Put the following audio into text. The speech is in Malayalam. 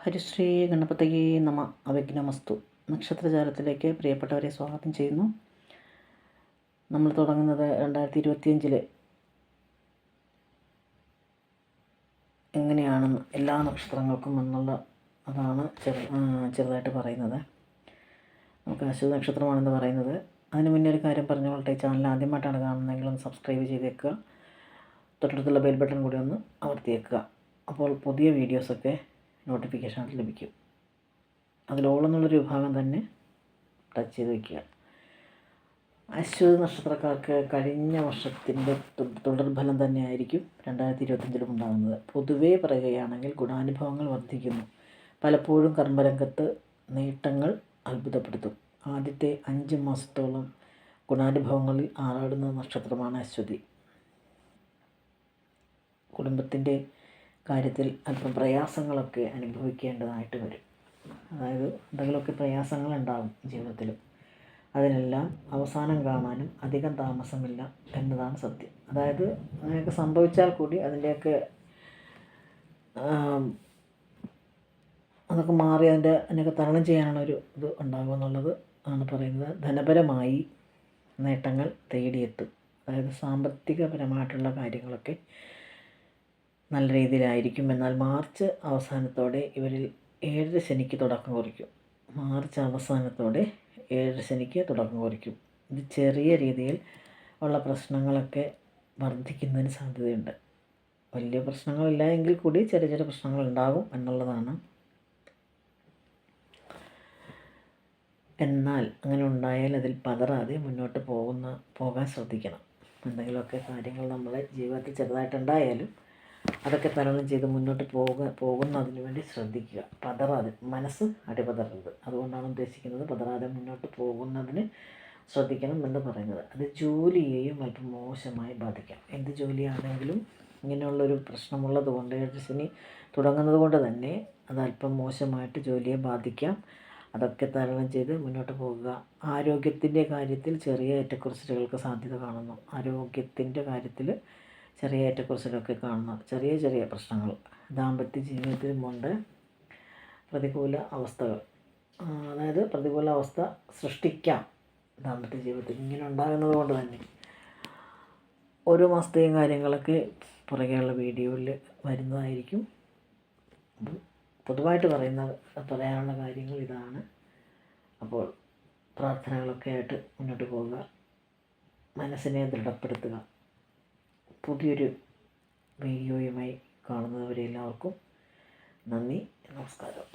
ഹരിശ്രീ ഗണപതയെ നമ. അവിഘ്നമസ്തു നക്ഷത്രജാലത്തിലേക്ക് പ്രിയപ്പെട്ടവരെ സ്വാഗതം ചെയ്യുന്നു. നമ്മൾ തുടങ്ങുന്നത് രണ്ടായിരത്തി ഇരുപത്തിയഞ്ചിൽ എങ്ങനെയാണെന്ന് എല്ലാ നക്ഷത്രങ്ങൾക്കും എന്നുള്ള അതാണ് ചെറു ചെറുതായിട്ട് പറയുന്നത്. നമുക്ക് അശ്വതി നക്ഷത്രമാണെന്ന് പറയുന്നത്. അതിന് മുന്നേ ഒരു കാര്യം പറഞ്ഞുകൊള്ളട്ടെ ചാനൽ ആദ്യമായിട്ടാണ് കാണുന്നതെങ്കിൽ ഒന്ന് സബ്സ്ക്രൈബ് ചെയ്തേക്കുക തൊട്ടടുത്തുള്ള ബെൽ ബട്ടൺ കൂടി ഒന്ന് അമർത്തിയേക്കുക അപ്പോൾ പുതിയ വീഡിയോസൊക്കെ നോട്ടിഫിക്കേഷൻ ലഭിക്കും. അതിൽ ഓൾ എന്നുള്ളൊരു വിഭാഗം തന്നെ ടച്ച് ചെയ്ത് വയ്ക്കുക അശ്വതി നക്ഷത്രക്കാർക്ക് കഴിഞ്ഞ വർഷത്തിന്റെ തുടർഫലം തന്നെയായിരിക്കും രണ്ടായിരത്തി ഇരുപത്തഞ്ചിലും ഉണ്ടാകുന്നത്. പൊതുവേ പറയുകയാണെങ്കിൽ ഗുണാനുഭവങ്ങൾ വർദ്ധിക്കുന്നു. പലപ്പോഴും കർമ്മരംഗത്ത് നേട്ടങ്ങൾ അത്ഭുതപ്പെടുത്തും. ആദ്യത്തെ അഞ്ച് മാസത്തോളം ഗുണാനുഭവങ്ങളിൽ ആറാടുന്ന നക്ഷത്രമാണ് അശ്വതി. കുടുംബത്തിന്റെ കാര്യത്തിൽ അല്പം പ്രയാസങ്ങളൊക്കെ അനുഭവിക്കേണ്ടതായിട്ട് വരും. അതായത് എന്തെങ്കിലുമൊക്കെ പ്രയാസങ്ങൾ ഉണ്ടാകും ജീവിതത്തിൽ അതിനെല്ലാം അവസാനം കാണാനും അധികം താമസമില്ല എന്നതാണ് സത്യം. അതായത് അങ്ങനെയൊക്കെ സംഭവിച്ചാൽ കൂടി അതിന്റെയൊക്കെ അതൊക്കെ മാറി അതിന്റെ അതിനൊക്കെ തരണം ചെയ്യാനുള്ള ഒരു ഇത് ഉണ്ടാകും എന്നുള്ളത് ആണ് പറയുന്നത്. ധനപരമായി നേട്ടങ്ങൾ തേടിയെത്തും. അതായത് സാമ്പത്തികപരമായിട്ടുള്ള കാര്യങ്ങളൊക്കെ നല്ല രീതിയിലായിരിക്കും. എന്നാൽ മാർച്ച് അവസാനത്തോടെ ഇവരിൽ ഏഴര ശനിക്ക് തുടക്കം കുറിക്കും. മാർച്ച് അവസാനത്തോടെ ഏഴര ശനിക്ക് തുടക്കം കുറിക്കും. ഇത് ചെറിയ രീതിയിൽ ഉള്ള പ്രശ്നങ്ങളൊക്കെ വർദ്ധിക്കുന്നതിന് സാധ്യതയുണ്ട്. വലിയ പ്രശ്നങ്ങളില്ല എങ്കിൽ കൂടി ചെറിയ ചെറിയ പ്രശ്നങ്ങൾ ഉണ്ടാകും എന്നുള്ളതാണ്. എന്നാൽ അങ്ങനെ ഉണ്ടായാൽ അതിൽ പതറാതെ മുന്നോട്ട് പോകുന്ന പോകാൻ ശ്രദ്ധിക്കണം. എന്തെങ്കിലുമൊക്കെ കാര്യങ്ങൾ നമ്മളെ ജീവിതത്തിൽ ചെറുതായിട്ടുണ്ടായാലും അതൊക്കെ തരണം ചെയ്ത് മുന്നോട്ട് പോക പോകുന്നതിന് വേണ്ടി ശ്രദ്ധിക്കുക. പതറാതെ മനസ്സ് അടിപതറരുത് അതുകൊണ്ടാണ് ഉദ്ദേശിക്കുന്നത് പതറാതെ മുന്നോട്ട് പോകുന്നതിന് ശ്രദ്ധിക്കണം എന്ന് പറയുന്നത്. അത് ജോലിയെയും അല്പം മോശമായി ബാധിക്കാം. എന്ത് ജോലിയാണെങ്കിലും ഇങ്ങനെയുള്ളൊരു പ്രശ്നമുള്ളത് കൊണ്ട് ശനി തുടങ്ങുന്നത് കൊണ്ട് തന്നെ അത് അല്പം മോശമായിട്ട് ജോലിയെ ബാധിക്കാം. അതൊക്കെ തരണം ചെയ്ത് മുന്നോട്ട് പോകുക. ആരോഗ്യത്തിന്റെ കാര്യത്തിൽ ചെറിയ ഏറ്റക്കുറച്ചിലുകൾക്ക് സാധ്യത കാണുന്നു. ആരോഗ്യത്തിന്റെ കാര്യത്തിൽ ചെറിയ ഏറ്റക്കുറച്ചിലൊക്കെ കാണുന്ന ചെറിയ ചെറിയ പ്രശ്നങ്ങൾ. ദാമ്പത്യ ജീവിതത്തിലുമുണ്ട് പ്രതികൂല അവസ്ഥകൾ. അതായത് പ്രതികൂല അവസ്ഥ സൃഷ്ടിക്കാം. ദാമ്പത്യ ജീവിതത്തിൽ ഇങ്ങനെ ഉണ്ടാകുന്നത് കൊണ്ട് തന്നെ. ഓരോ മാസത്തെയും കാര്യങ്ങളൊക്കെ പുറകെയുള്ള വീഡിയോയിൽ വരുന്നതായിരിക്കും. പൊതുവായിട്ട് പറയുന്ന പറയാനുള്ള കാര്യങ്ങൾ ഇതാണ്. അപ്പോൾ പ്രാർത്ഥനകളൊക്കെ ആയിട്ട് മുന്നോട്ട് പോവുക. മനസ്സിനെ ദൃഢപ്പെടുത്തുക. പുതിയൊരു വീഡിയോയുമായി കാണുന്നവരെല്ലാവർക്കും നന്ദി നമസ്കാരം.